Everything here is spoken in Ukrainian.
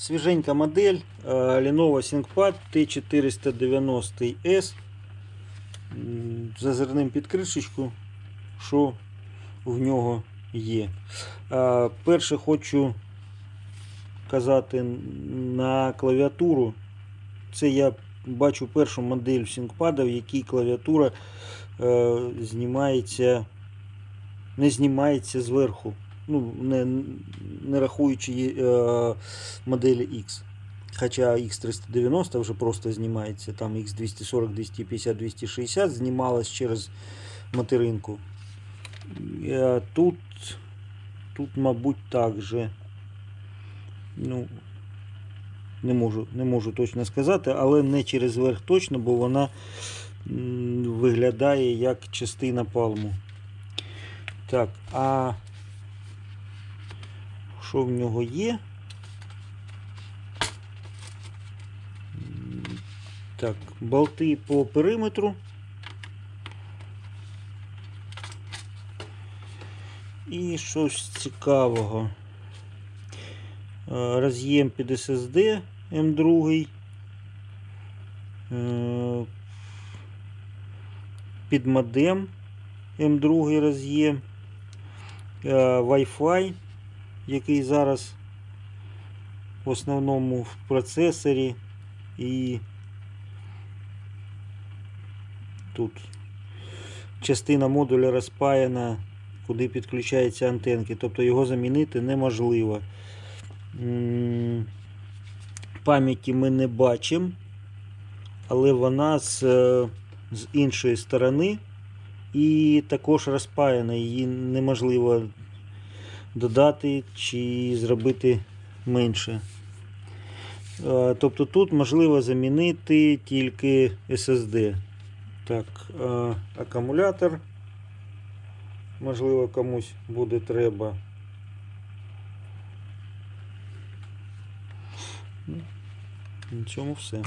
Свіженька модель е, Lenovo ThinkPad T490S з зазирним під кришечку, що в нього є. Е, Перше хочу казати на клавіатуру. Це я бачу першу модель ThinkPad, в якій клавіатура е, знімається, не знімається зверху. Ну, не, не рахуючи е, моделі X. Хоча X390 вже просто знімається, там X240, 250, 260 знімалась через материнку. Е, Тут, тут, мабуть, так же. Ну, не можу, не можу точно сказати, але не через верх точно, бо вона виглядає як частина палму. Так, а що в нього є? Так, болти по периметру. І щось цікавого. Е, Роз'єм під SSD M2. Е, Під модем M2 роз'єм. Е, Wi-Fi, який зараз в основному в процесорі і тут частина модуля розпаяна, куди підключаються антенки, тобто його замінити неможливо. Пам'яті ми не бачимо, але вона з, е, з іншої сторони і також розпаяна. Її неможливо додати чи зробити менше. Е, Тобто тут можливо замінити тільки SSD. Так, е, акумулятор. Можливо, комусь буде треба. На цьому все.